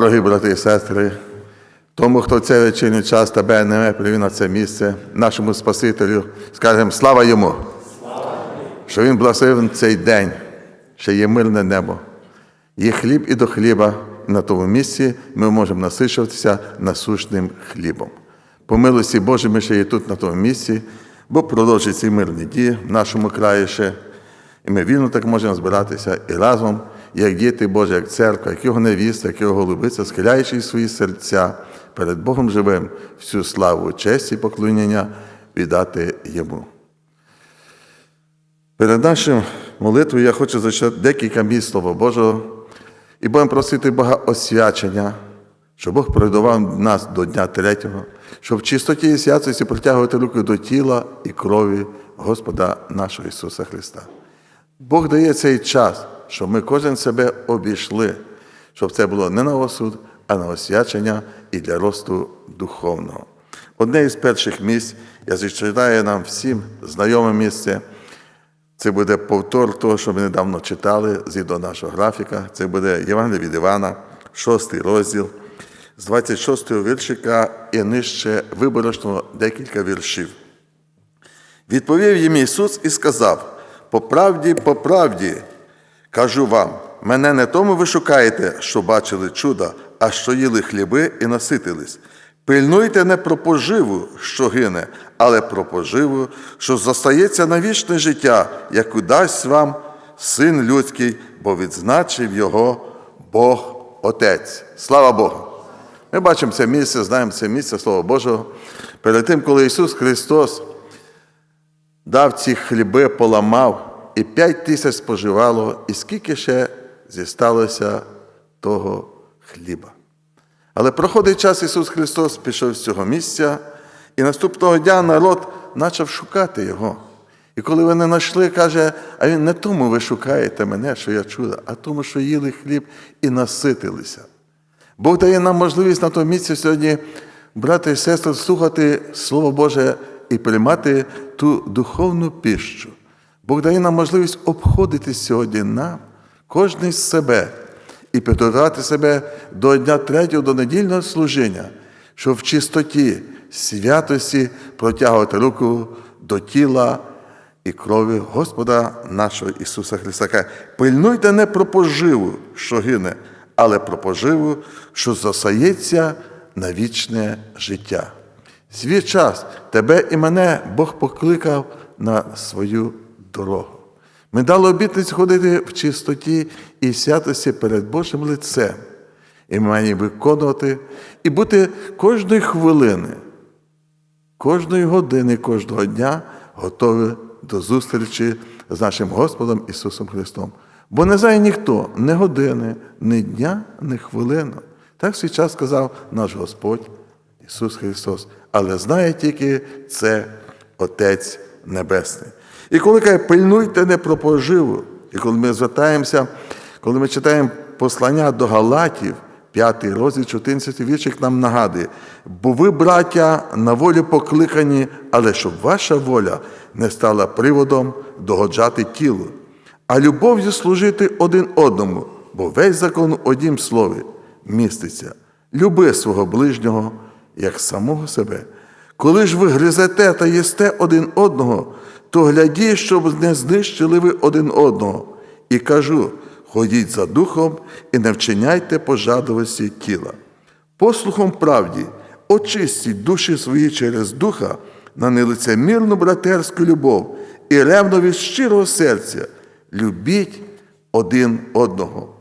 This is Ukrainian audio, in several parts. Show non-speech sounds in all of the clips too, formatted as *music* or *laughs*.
Дорогі брати і сестри, тому, хто цей вечірній час тебе не привів на це місце, нашому Спасителю, скажемо слава йому, що Він благословив цей день, що є мирне небо, є хліб і до хліба, на тому місці ми можемо насичуватися насущним хлібом. По милості Божій ми ще є тут, на тому місці, бо продовжують ці мирні дії в нашому краї ще. І ми вільно так можемо збиратися і разом, як діти Божі, як церква, як його невіста, як його голубиця, схиляючи свої серця перед Богом живим, всю славу, честь і поклоніння віддати йому. Перед нашою молитвою я хочу зачитати декілька місць Слова Божого і будемо просити Бога освячення, щоб Бог передавав нас до Дня Третього, щоб в чистоті і святості притягувати руки до тіла і крові Господа нашого Ісуса Христа. Бог дає цей час, щоб ми кожен себе обійшли, щоб це було не на осуд, а на освячення і для росту духовного. Одне із перших місць, я зачитаю нам всім знайоме місце. Це буде повтор того, що ми недавно читали згідно нашого графіка. Це буде Євангелія від Івана, 6 розділ, з 26 віршика і нижче виборочно декілька віршів. Відповів їм Ісус і сказав: по правді, по правді, кажу вам, мене не тому ви шукаєте, що бачили чуда, а що їли хліби і наситились. Пильнуйте не про поживу, що гине, але про поживу, що зостається на вічне життя, яку дасть вам Син людський, бо відзначив його Бог Отець. Слава Богу! Ми бачимо це місце, знаємо це місце Слова Божого. Перед тим, коли Ісус Христос дав ці хліби, поламав, і п'ять тисяч споживало, і скільки ще зісталося того хліба. Але проходить час Ісус Христос пішов з цього місця, і наступного дня народ почав шукати Його. І коли вони знайшли, каже, а він не тому ви шукаєте мене, що я чудо, а тому, що їли хліб і наситилися. Бог дає нам можливість на тому місці сьогодні, брати і сестри, слухати Слово Боже і приймати ту духовну піщу. Бог дає нам можливість обходити сьогодні нам, кожен з себе, і підготувати себе до дня третього, до недільного служіння, щоб в чистоті, святості протягувати руку до тіла і крові Господа нашого Ісуса Христа. Пильнуйте не про поживу, що гине, але про поживу, що засається на вічне життя. Свій час тебе і мене Бог покликав на свою дорогу. Ми дали обітниць ходити в чистоті і святості перед Божим лицем. І маємо виконувати і бути кожної хвилини, кожної години, кожного дня готові до зустрічі з нашим Господом Ісусом Христом. Бо не знає ніхто ні години, ні дня, ні хвилини. Так свій час сказав наш Господь Ісус Христос. Але знає тільки це Отець Небесний. І коли каже, пильнуйте не про поживу, і коли ми звертаємося, коли ми читаємо послання до Галатів, 5 розділ, 14 віршик нам нагадує, бо ви, браття, на волю покликані, але щоб ваша воля не стала приводом догоджати тілу, а любов'ю служити один одному, бо весь закон у однім слові міститься. Люби свого ближнього, як самого себе. Коли ж ви гризете та їсте один одного, то глядіть, щоб не знищили ви один одного. І кажу: ходіть за духом і не вчиняйте пожадливості тіла. Послухом правді, очистіть душі свої через духа на нелицемірну братерську любов і ревно від щирого серця. Любіть один одного.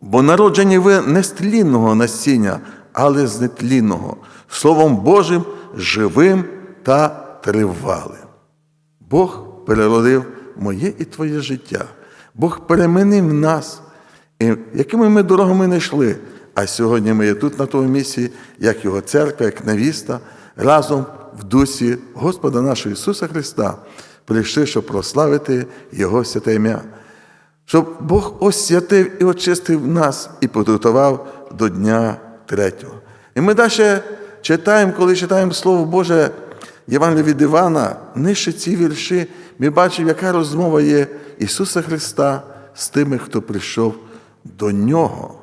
Бо народжені ви не з тлінного насіння, але з нетлінного, Словом Божим, живим та тривалим. Бог переродив моє і твоє життя. Бог перемінив нас, і якими ми дорогами не йшли. А сьогодні ми є тут, на тому місці, як Його церква, як невіста, разом в дусі Господа нашого Ісуса Христа, прийшли, щоб прославити Його святе ім'я. Щоб Бог освятив і очистив нас і підготував до Дня третього. І ми далі читаємо, коли читаємо Слово Боже, Євангелія від Івана, нижче ці вірші, ми бачимо, яка розмова є Ісуса Христа з тими, хто прийшов до Нього.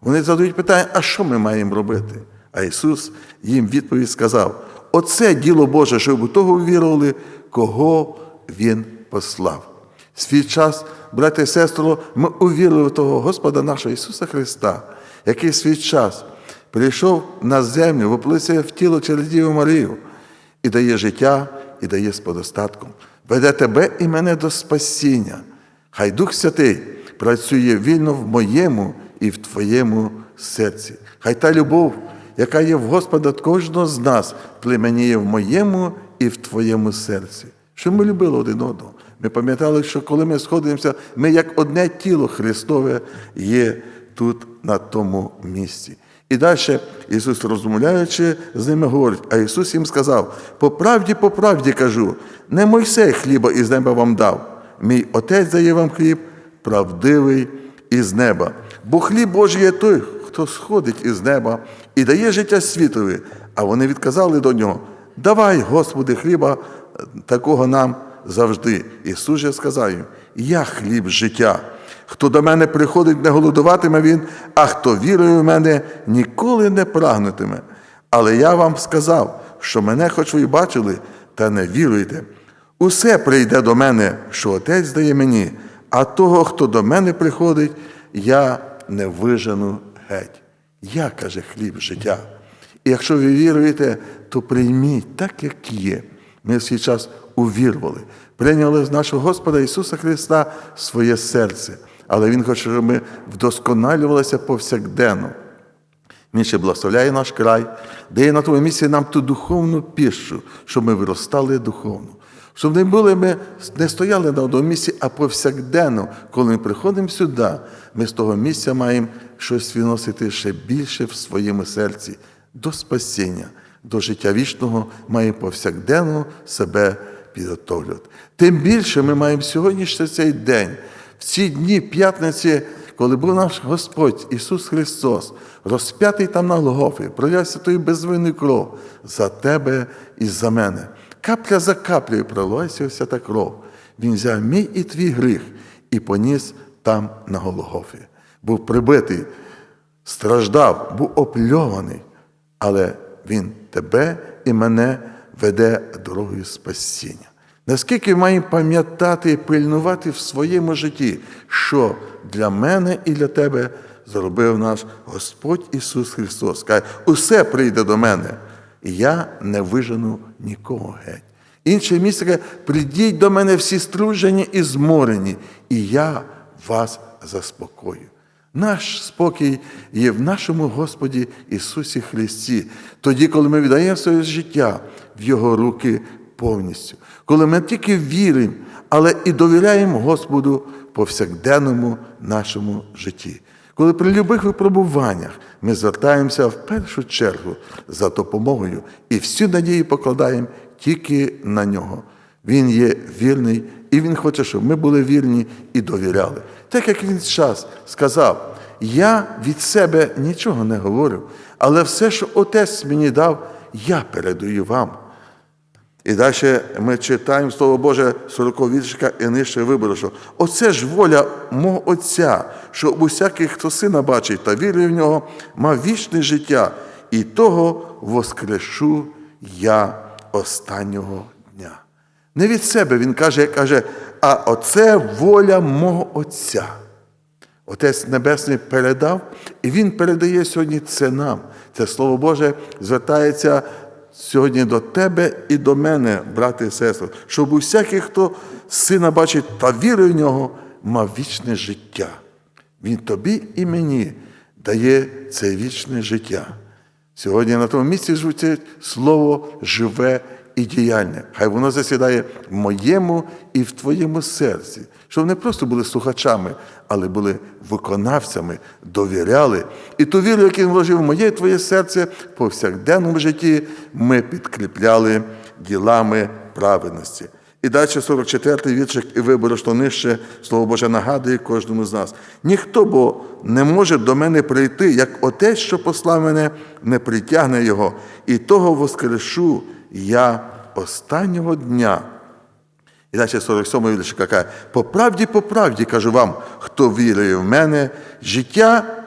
Вони задають питання, а що ми маємо робити? А Ісус їм відповідь сказав: Оце діло Боже, щоб у того вірували, кого Він послав. Свій час, брати і сестро, ми увірили в того Господа нашого Ісуса Христа, який свій час прийшов на землю, воплотився в тіло через Діву Марію і дає життя, і дає з подостатком. Веде тебе і мене до спасіння. Хай Дух Святий працює вільно в моєму і в твоєму серці. Хай та любов, яка є в Господа кожного з нас, племеніє в моєму і в твоєму серці. Щоб ми любили один одного. Ми пам'ятали, що коли ми сходимося, ми як одне тіло Христове є тут, на тому місці. І далі Ісус, розмовляючи з ними, говорить, а Ісус їм сказав: по правді, по правді кажу, не Мойсей хліба із неба вам дав. Мій Отець дає вам хліб, правдивий із неба. Бо хліб Божий є той, хто сходить із неба і дає життя світові. А вони відказали до нього: Давай, Господи, хліба такого нам завжди. Ісус же сказав їм: Я хліб життя. Хто до мене приходить, не голодуватиме він, а хто вірує в мене, ніколи не прагнутиме. Але я вам сказав, що мене, хоч ви бачили, та не віруєте. Усе прийде до мене, що Отець дає мені, а того, хто до мене приходить, я не вижену геть. Я, каже, хліб життя. І якщо ви віруєте, то прийміть так, як є. Ми в свій час увірвали, прийняли з нашого Господа Ісуса Христа своє серце. Але Він хоче, щоб ми вдосконалювалися повсякденно. Він ще благословляє наш край, дає на тому місці нам ту духовну піщу, щоб ми виростали духовно. Щоб не були ми не стояли на одному місці, а повсякденно, коли ми приходимо сюди, ми з того місця маємо щось виносити ще більше в своєму серці до спасіння, до життя вічного, маємо повсякденно себе підготовлювати. Тим більше ми маємо сьогодні ще цей день, в ці дні п'ятниці, коли був наш Господь Ісус Христос, розп'ятий там на Голгофі, пролився тою безвинною кров за тебе і за мене. Капля за каплею пролилася вся та кров. Він взяв мій і твій гріх і поніс там на Голгофі. Був прибитий, страждав, був опльований, але Він тебе і мене веде дорогою спасіння. Наскільки маємо пам'ятати і пильнувати в своєму житті, що для мене і для тебе зробив наш Господь Ісус Христос. Каже, усе прийде до мене, і я не вижену нікого геть. Інше місце каже, прийдіть до мене всі стружені і зморені, і я вас заспокою. Наш спокій є в нашому Господі Ісусі Христі, тоді, коли ми віддаємо своє життя в Його руки повністю, коли ми тільки віримо, але і довіряємо Господу повсякденному нашому житті. Коли при любих випробуваннях ми звертаємося в першу чергу за допомогою і всю надію покладаємо тільки на нього. Він є вірний, і Він хоче, щоб ми були вірні і довіряли. Так як він час сказав, я від себе нічого не говорю, але все, що Отець мені дав, я передаю вам. І далі ми читаємо Слово Боже 40 віршика і нижче вибору, що оце ж воля мого Отця, щоб усякий, хто сина бачить та вірує в нього, мав вічне життя, і того воскрешу я останнього дня. Не від себе він каже, каже, а оце воля мого Отця. Отець Небесний передав, і Він передає сьогодні це нам. Це Слово Боже звертається сьогодні до тебе і до мене, брати і сестри, щоб усякий, хто сина бачить та вірує в нього, мав вічне життя. Він тобі і мені дає це вічне життя. Сьогодні на тому місці звучить слово живе і діяльне. Хай воно засідає в моєму і в твоєму серці, щоб не просто були слухачами, але були виконавцями, довіряли. І ту віру, яку він вложив в моє і твоє серце, в повсякденному житті ми підкріпляли ділами праведності. І далі 44-й віршик і вибору, що нижче, Слово Боже нагадує кожному з нас. Ніхто бо не може до мене прийти, як отець, що послав мене, не притягне його, і того воскрешу я останнього дня. І далі 47-й віршик каже, по правді, по правді кажу вам, хто вірує в мене, життя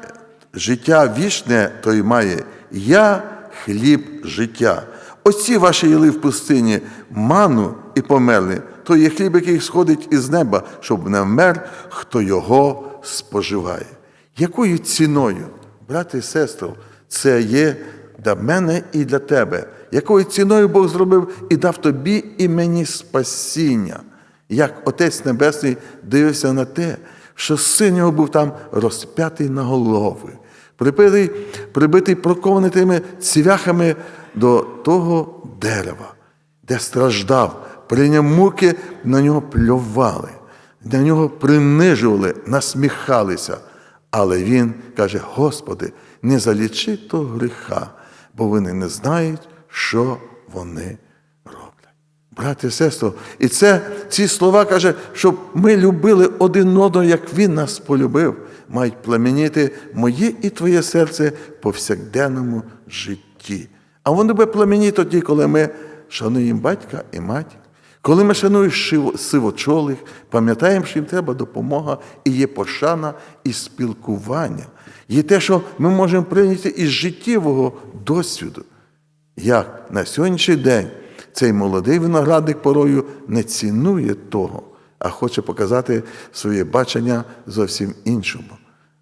життя вічне той має. Я хліб життя. Оці ваші їли в пустині ману і померли, то є хліб, який сходить із неба, щоб не вмер, хто його споживає. Якою ціною, брати і сестри, це є для мене і для тебе? Якою ціною Бог зробив і дав тобі і мені спасіння? Як Отець Небесний дивився на те, що син його був там розп'ятий на голови, прибитий, прибитий прокований тими цвяхами до того дерева, де страждав, прийняв муки, на нього плювали, на нього принижували, насміхалися. Але він каже: Господи, не залічи того гріха, бо вони не знають, що вони роблять. Брати і сестро, і це ці слова каже, щоб ми любили один одного, як він нас полюбив, мають пламеніти моє і твоє серце в повсякденному житті. А воно буде пламеніти тоді, коли ми шануємо батька і матір. Коли ми шануємо сивочолих, пам'ятаємо, що їм треба допомога, і є пошана і спілкування. Є те, що ми можемо прийняти із життєвого досвіду. Як на сьогоднішній день цей молодий виноградник порою не цінує того, а хоче показати своє бачення зовсім іншому.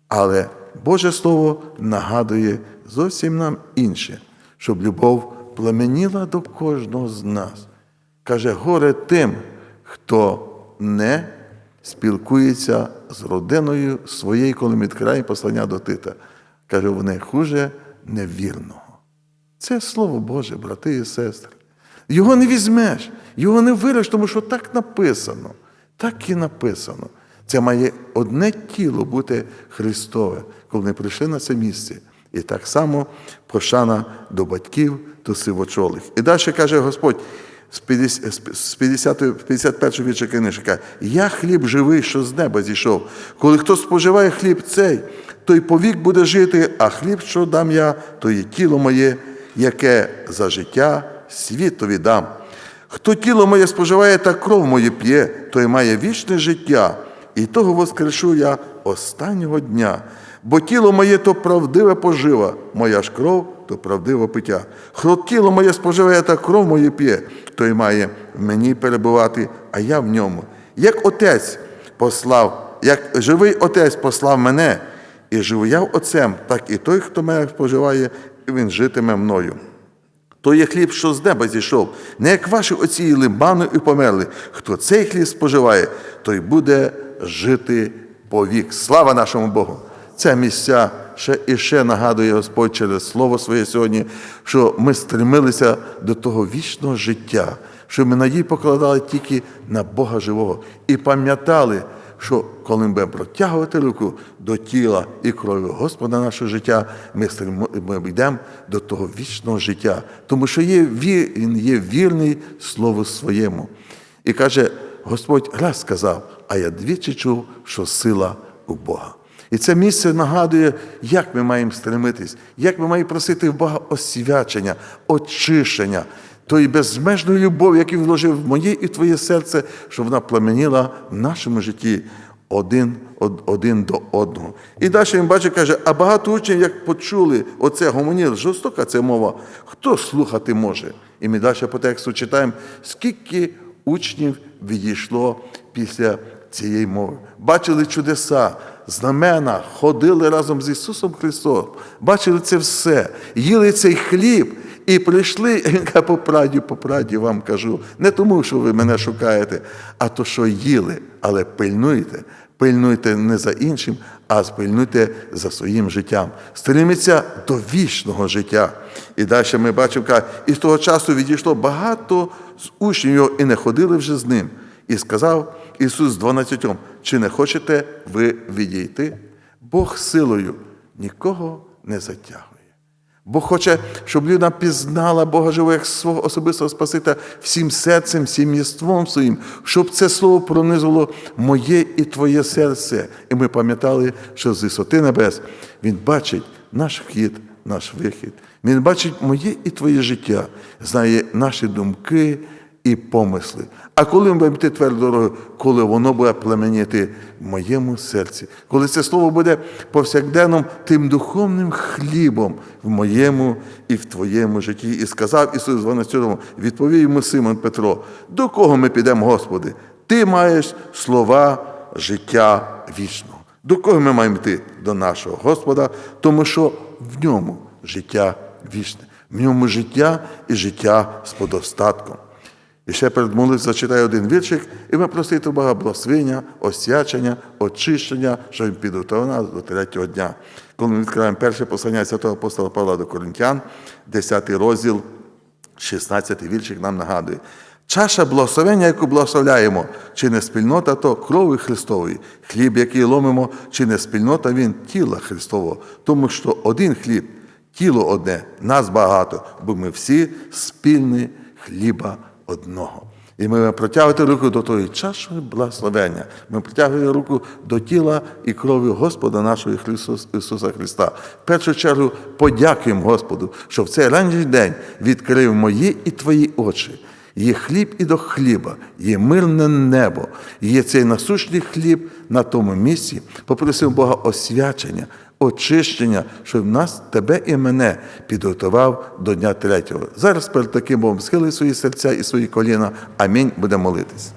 Але Боже Слово нагадує зовсім нам інше, щоб любов пламеніла до кожного з нас. Каже, горе тим, хто не спілкується з родиною своєю, коли ми відкриємо послання до Тита. Каже, вони хуже невірного. Це Слово Боже, брати і сестри. Його не візьмеш, його не вириш, тому що так написано. Так і написано. Це має одне тіло бути Христове, коли ми прийшли на це місце. І так само пошана до батьків, до сивочолих. І далі каже Господь з 50 з 50 51 вірша книжки, каже, я хліб живий, що з неба зійшов. Коли хто споживає хліб цей, той повік буде жити, а хліб, що дам я, то є тіло моє, яке за життя світові дам. Хто тіло моє споживає та кров моє п'є, той має вічне життя, і того воскрешу я останнього дня. Бо тіло моє то правдива пожива, моя ж кров то правдиве пиття. Хто тіло моє споживає та кров моє п'є, той має в мені перебувати, а я в ньому. Як отець послав, як живий отець послав мене, і живу я отцем, так і той, хто мене споживає, він житиме мною. То є хліб, що з неба зійшов, не як ваші отці їли ману і померли. Хто цей хліб споживає, той буде жити повік. Слава нашому Богу! Це місця ще і ще нагадує Господь через Слово своє сьогодні, що ми стремилися до того вічного життя, що ми надії покладали тільки на Бога живого і пам'ятали, що коли ми будемо протягувати руку до тіла і крові Господа нашого життя, ми, стримо- ми йдемо до того вічного життя, тому що є, Він є вірний Слову своєму. І каже, Господь раз сказав, а я двічі чув, що сила у Бога. І це місце нагадує, як ми маємо стремитись, як ми маємо просити в Бога освячення, очищення, тої безмежної любові, яку вложив в моє і твоє серце, щоб вона пламеніла в нашому житті один, од- один до одного. І далі він бачить, каже, а багато учнів, як почули оце гомоніл, жорстока це мова, хто слухати може? І ми далі по тексту читаємо, скільки учнів відійшло після цієї мови. Бачили чудеса, знамена, ходили разом з Ісусом Христом, бачили це все, їли цей хліб. І прийшли, *laughs* він каже, по правді, по правді вам кажу, не тому, що ви мене шукаєте, а то, що їли, але пильнуйте, пильнуйте не за іншим, а спильнуйте за своїм життям. Стреміться до вічного життя. І далі ми бачимо, і з того часу відійшло багато з учнів його і не ходили вже з ним. І сказав Ісус дванадцятьом, чи не хочете ви відійти? Бог силою нікого не затягує. Бог хоче, щоб людина пізнала Бога живого як свого особистого Спасителя всім серцем, всім єством своїм, щоб це слово пронизувало моє і твоє серце. І ми пам'ятали, що з висоти небес Він бачить наш вхід, наш вихід. Він бачить моє і твоє життя, знає наші думки і помисли. А коли ми будемо йти твердою дорогою, коли воно буде племеніти в моєму серці, коли це слово буде повсякденним тим духовним хлібом в моєму і в твоєму житті. І сказав Ісус 12, відповів йому Симон Петро, до кого ми підемо, Господи? Ти маєш слова життя вічного. До кого ми маємо йти? До нашого Господа, тому що в ньому життя вічне, в ньому життя і життя з подостатком. І ще перед молитвою зачитаю один віршик, і ми просити Бога благословення, освячення, очищення, що він підготував нас до третього дня. Коли ми відкриваємо перше послання святого апостола Павла до Коринтян, 10 розділ, 16 віршик нам нагадує. Чаша благословення, яку благословляємо, чи не спільнота, то крови Христової. Хліб, який ломимо, чи не спільнота він тіла Христового. Тому що один хліб, тіло одне, нас багато, бо ми всі спільні хліба одного. І ми протягуєте руку до тої чаші благословення. Ми протягуємо руку до тіла і крові Господа нашого Ісуса Христа. В першу чергу подякуємо Господу, що в цей ранній день відкрив мої і твої очі. Є хліб і до хліба, є мирне небо, є цей насущний хліб на тому місці. Попросив Бога освячення, очищення, щоб нас, тебе і мене підготував до дня третього. Зараз перед таким Богом схили свої серця і свої коліна. Амінь. Будемо молитись.